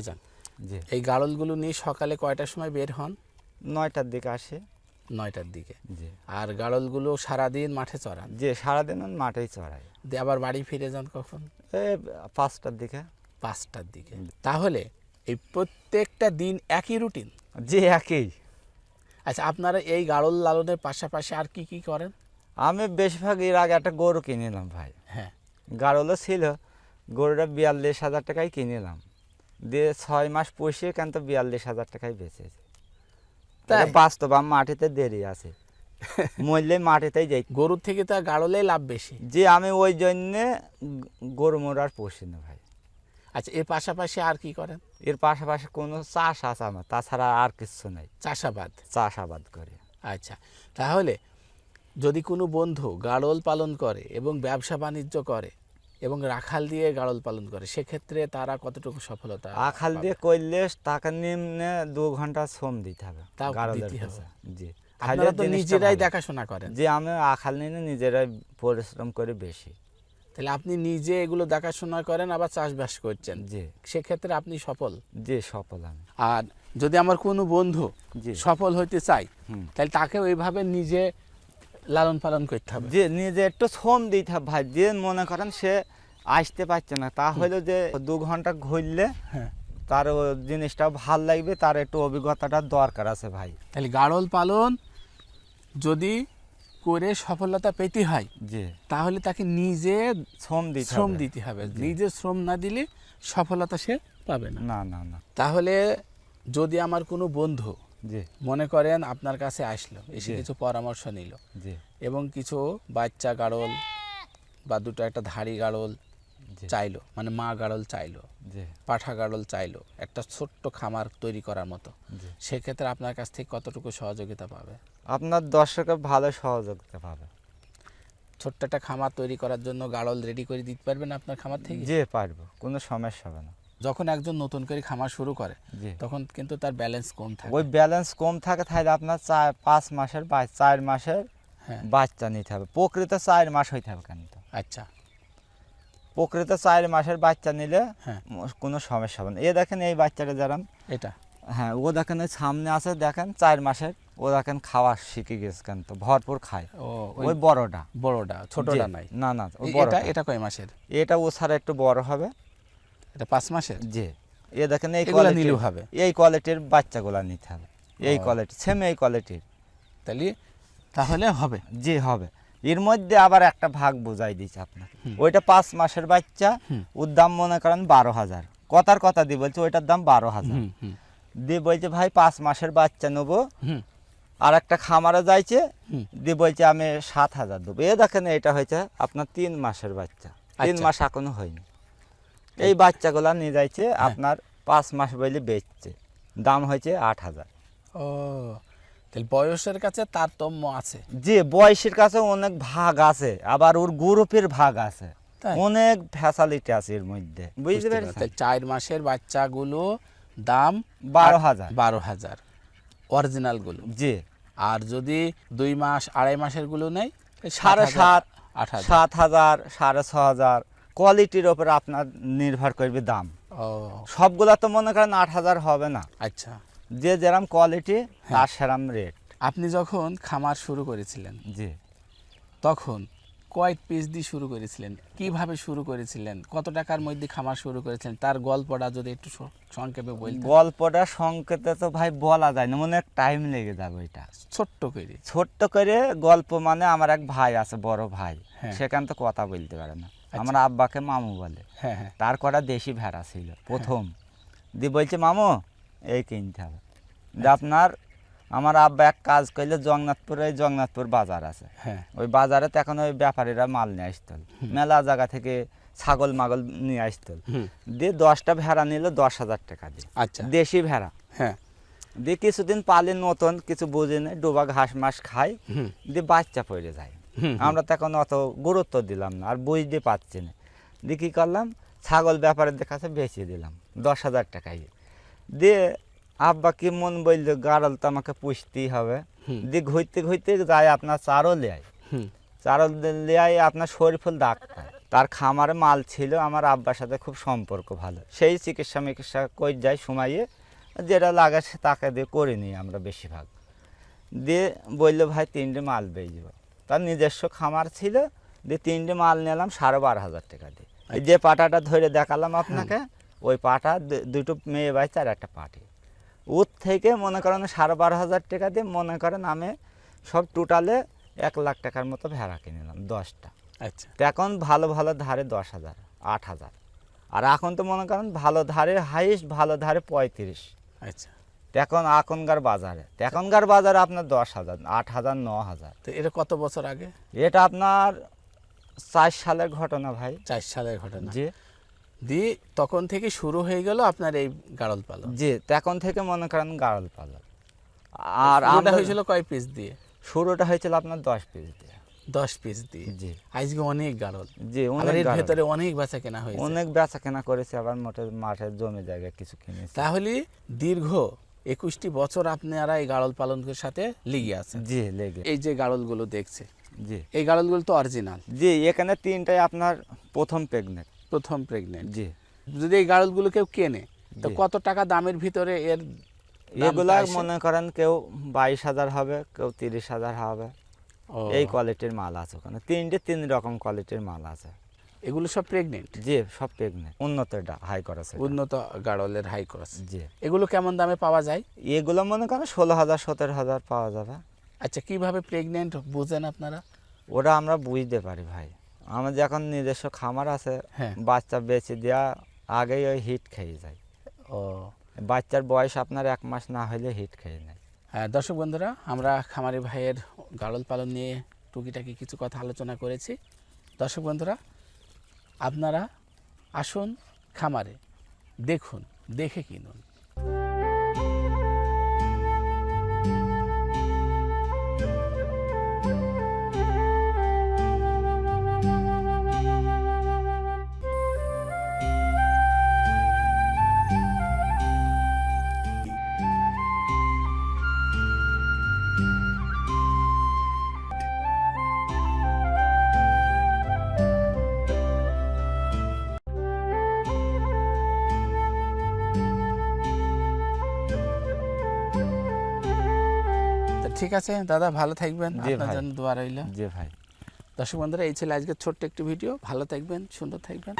ভাইজান এই গাড়লগুলো নিয়ে সকালে কয়টার সময় বের হন? নয়টার দিকে আসে। নয়টার দিকে। আর গাড়লগুলো সারাদিন মাঠে চড়ান? যে সারাদিন মাঠেই চড়াই। দিয়ে আবার বাড়ি ফিরে যান কখন? পাঁচটার দিকে। পাঁচটার দিকে। তাহলে এই প্রত্যেকটা দিন একই রুটিন? যে একই। আচ্ছা আপনারা এই গাড়ল লালনের পাশাপাশি আর কি কি করেন? আমি বেশিরভাগ এর আগে একটা গরু কিনে নিলাম ভাই। হ্যাঁ। গাড়লও ছিল গরুটা বিয়াল্লিশ হাজার টাকায় কিনিলাম। দিয়ে ছয় মাস পুষিয়ে কেন তো বিয়াল্লিশ হাজার টাকায় বেচেছে তাই? বাস্তব আমার মাটিতে দেরি আছে। মরলে মাটিতেই যাই। গরুর থেকে তো গাড়লেই লাভ বেশি। যে আমি ওই জন্যে গরু মোড়ার পুষি না ভাই। আচ্ছা এর পাশাপাশি আর কি করেন? এর পাশাপাশি কোনো চাষ আছে আমার তাছাড়া আর কিছু নাই। চাষাবাদ? চাষাবাদ করে। আচ্ছা তাহলে যদি কোনো বন্ধু গাড়ল পালন করে এবং ব্যবসা বাণিজ্য করে এবং রাখাল দিয়ে গাড়ল পালন করে। সেক্ষেত্রে তারা কতটুকু সফলতা পাবে? দিয়ে করলে টাকা নিম্নে দু ঘণ্টা শ্রম দিতে হবে। জি। আপনারা তো নিজেরাই দেখাশোনা করেন। যে আমি আখাল নিয়ে নিজেরাই পরিশ্রম করি বেশি। তাহলে আপনি নিজে এগুলো দেখাশোনা করেন আবার চাষবাস করছেন। জি। সেক্ষেত্রে আপনি সফল? যে সফল আমি। আর যদি আমার কোনো বন্ধু সফল হইতে চাই। তাহলে তাকে ওইভাবে নিজে লালন পালন করতে হবে। যে নিজে একটু শ্রম দিতে হবে ভাই। যে মনে করেন সে আসতে পারছে না তা হলো যে দু ঘণ্টা ঘুরলে হ্যাঁ। তার জিনিসটা ভালো লাগবে তার একটু অভিজ্ঞতাটা দরকার আছে ভাই। তাহলে গাড়ল পালন যদি করে সফলতা পেতে হয় জি। তাহলে তাকে নিজে শ্রম দিতে শ্রম দিতে হবে। নিজে শ্রম না দিলে সফলতা সে পাবে না না না। তাহলে যদি আমার কোনো বন্ধু মনে করেন আপনার কাছে আসলো এসে কিছু পরামর্শ নিল এবং কিছু বাচ্চা গাড়ল বা দুটো একটা ধাড়ি গাড়ল চাইলো মানে মা গাড়ল চাইলো পাঠা গাড়ল চাইলো একটা ছোট্ট খামার তৈরি করার মতো। সেক্ষেত্রে আপনার কাছ থেকে কতটুকু সহযোগিতা পাবে? আপনার দর্শকের ভালো সহযোগিতা পাবে। ছোট্ট একটা খামার তৈরি করার জন্য গাড়ল রেডি করে দিতে পারবেন আপনার খামার থেকে? যে পারব কোনো সমস্যা হবে না। যখন একজন নতুন করে খামার শুরু করে তখন কিন্তু তার ব্যালেন্স কম থাকে। ওই ব্যালেন্স কম থাকে তাহলে আপনার চার পাঁচ মাসের বা চার মাসের হ্যাঁ। বাচ্চা নিতে হবে। প্রকৃত চার মাস হইতে হবে কেন আচ্ছা। প্রকৃত চার মাসের বাচ্চা নিলে হ্যাঁ। কোনো সমস্যা হবে না। এ দেখেন এই বাচ্চাটা যারা এটা। হ্যাঁ ও দেখেন ওই সামনে আছে দেখেন চার মাসের। ও দেখেন খাওয়া শিখে গেছে কেন তো? ভরপুর খায়। ওই বড়টা। বড়টা ছোটটা নাই। না না এটা এটা কয় মাসের? এটা ও ছাড়া একটু বড় হবে। এটা পাঁচ মাসের? জি। এ দেখেন এই এগুলা কোয়ালিটির নিলেও হবে এই কোয়ালিটির বাচ্চাগুলা নিতে হবে। এই কোয়ালিটি সেম এই কোয়ালিটির তাহলে তাহলে হবে? জি হবে। এর মধ্যে আবার একটা ভাগ বোঝাই দিচ্ছে আপনার ওইটা পাঁচ মাসের বাচ্চা। ওর দাম মনে করেন বারো হাজার। কথার কথা দিয়ে বলছে ওইটার দাম বারো হাজার। দিয়ে বলছে ভাই পাঁচ মাসের বাচ্চা নেব। আর একটা খামারে যাইছে। দিয়ে বলছে আমি সাত হাজার দেবো। এ দেখেন এটা হয়েছে আপনার তিন মাসের বাচ্চা। তিন আচ্ছা। মাস এখনও হয়নি। এই বাচ্চাগুলা নিয়ে যাইছে আপনার পাঁচ মাস বলে বেচছে। দাম হয়েছে আট হাজার। ও তাহলে বয়সের কাছে তারতম্য আছে। যে বয়সের কাছে অনেক ভাগ আছে আবার ওর গ্রুপের ভাগ আছে। অনেক ফ্যাসালিটি আছে এর মধ্যে। বুঝতে পেরেছেন? চার মাসের বাচ্চাগুলো দাম বারো হাজার। বারো হাজার। অরিজিনালগুলো। জি। আর যদি দুই মাস আড়াই মাসেরগুলো নেই সাড়ে সাত আট হাজার। সাত হাজার সাড়ে ছ হাজার কোয়ালিটির ওপর আপনার নির্ভর করবে দাম। সবগুলা তো মনে করেন আট হাজার হবে না। আচ্ছা। যে যেরাম কোয়ালিটি হ্যাঁ। তার সেরাম রেট আপনি যখন খামার শুরু করেছিলেন জি। তখন কয়েক পিস দিয়ে শুরু করেছিলেন কীভাবে শুরু করেছিলেন কত টাকার মধ্যে খামার শুরু করেছিলেন তার গল্পটা যদি একটু সংক্ষেপে বলতেন। গল্পটা সংক্ষেপে তো ভাই বলা যায় না অনেক টাইম লেগে যাবে এটা ছোট্ট করে। ছোট্ট করে গল্প মানে আমার এক ভাই আছে বড় ভাই। হ্যাঁ। সেখান তো কথা বলতে পারে না। আমার আব্বাকে মামু বলে। হ্যাঁ হ্যাঁ। তার কটা দেশি ভেড়া ছিল প্রথম। দিয়ে বলছে মামু এই কিনতে হবে। যে আপনার আমার আব্বা এক কাজ করলে জগন্নাথপুরে ওই জগন্নাথপুর বাজার আছে। হ্যাঁ। ওই বাজারে তো এখন ওই ব্যাপারীরা মাল নিয়ে আসতো মেলা জায়গা থেকে ছাগল মাগল নিয়ে আসতো হুম। দিয়ে দশটা ভেড়া নিল দশ হাজার টাকা দিয়ে আচ্ছা। দেশি ভেড়া। হ্যাঁ। দিয়ে কিছুদিন পালি নতুন কিছু বুঝি না ডোবা ঘাস মাস খাই হুম। দিয়ে বাচ্চা পড়ে যায়। আমরা তো এখন অত গুরুত্ব দিলাম না আর বুঝতে পারছি না। দিয়ে কী করলাম ছাগল ব্যাপারের কাছে বেচে দিলাম দশ হাজার টাকায়। দিয়ে আব্বা কি মন বলল গাড়ল তো আমাকে পুষতেই হবে। দিয়ে ঘুরতে ঘুরতে যায় আপনার চারও লেয় চারও লেয় আপনার শরীর ডাক্তার। তার খামারে মাল ছিল আমার আব্বার সাথে খুব সম্পর্ক ভালো। সেই চিকিৎসা মিকিৎসা কই যায় সময়ে যেটা লাগে সে তাকে দিয়ে করে নিই আমরা বেশিরভাগ। দিয়ে বলল ভাই তিনটে মাল বেচব। তার নিজস্ব খামার ছিল দিয়ে তিনটে মাল নিলাম সাড়ে বারো হাজার টাকা দিয়ে। এই যে পাটাটা ধরে দেখালাম আপনাকে ওই পাটা দুটো মেয়ে বাইছে আর একটা পাটি। ওর থেকে মনে করেন সাড়ে বারো হাজার টাকা দিয়ে মনে করেন আমি সব টোটালে এক লাখ টাকার মতো ভেড়া কিনে নিলাম দশটা। আচ্ছা। তো এখন ভালো ভালো ধারে দশ হাজার আট হাজার। আর এখন তো মনে করেন ভালো ধারে হাইস্ট ভালো ধারে পঁয়ত্রিশ। আচ্ছা। এখন এখনকার বাজারে। এখনকার বাজারে আপনার দশ হাজার আট হাজার ন হাজার। তো এটা কত বছর আগে? এটা আপনার চার সালের ঘটনা ভাই। চার সালের ঘটনা। জি। দিয়ে তখন থেকে শুরু হয়ে গেল আপনার এই গাড়ল পালন। জি তখন থেকে মনে করেন গাড়ল পালন। আর আমরা হয়েছিল কয় পিস দিয়ে? শুরুটা হয়েছিল আপনার দশ পিস দিয়ে। দশ পিস দিয়ে? জি। আজকে অনেক গাড়ল জি অনেক ভেতরে অনেক বেচা কেনা হয়েছে। অনেক বেচা কেনা করেছে আবার মোটে মাঠের জমি জায়গা কিছু কিনেছে। তাহলে দীর্ঘ একুশটি বছর আপনারা এই গাড়ল পালনের সাথে লিগে আছেন। জি লেগে। এই যে গাড়লগুলো দেখছে জি। এই গাড়লগুলো তো অরিজিনাল জি এখানে তিনটাই আপনার প্রথম প্রেগনেন্ট প্রথম প্রেগনেন্ট জি। যদি এই গাড়লগুলো কেউ কেনে তো কত টাকা দামের ভিতরে এর এগুলা মনে করেন কেউ বাইশ হাজার হবে কেউ তিরিশ হাজার হবে। এই কোয়ালিটির মাল আছে ওখানে। তিনটে তিন রকম কোয়ালিটির মাল আছে। এগুলো সব প্রেগনেন্ট জি সব প্রেগনেন্ট উন্নত হাই করেছে উন্নত গাড়লের হাই ক্রস জি। এগুলো কেমন দামে পাওয়া যায়? এগুলো মনে করেন ষোলো হাজার সতেরো হাজার পাওয়া যাবে। আচ্ছা কীভাবে প্রেগনেন্ট বুঝেন আপনারা? ওটা আমরা বুঝতে পারি ভাই। আমার যখন নিজস্ব খামার আছে। হ্যাঁ। বাচ্চা বেঁচে দেওয়া আগেই ওই হিট খেয়ে যায়। ও। বাচ্চার বয়স আপনার এক মাস না হলে হিট খেয়ে নেয়। হ্যাঁ দর্শক বন্ধুরা আমরা খামারি ভাইয়ের গাড়ল পালন নিয়ে টুকিটাকি কিছু কথা আলোচনা করেছি। দর্শক বন্ধুরা আপনারা আসুন খামারে দেখুন দেখে কিনুন। ঠিক আছে দাদা ভালো থাকবেন আপনার। জন্য দোয়া রইল জি ভাই দর্শক বন্ধুরা এই ছিল আজকে ছোট্ট একটি ভিডিও ভালো থাকবেন সুন্দর থাকবেন।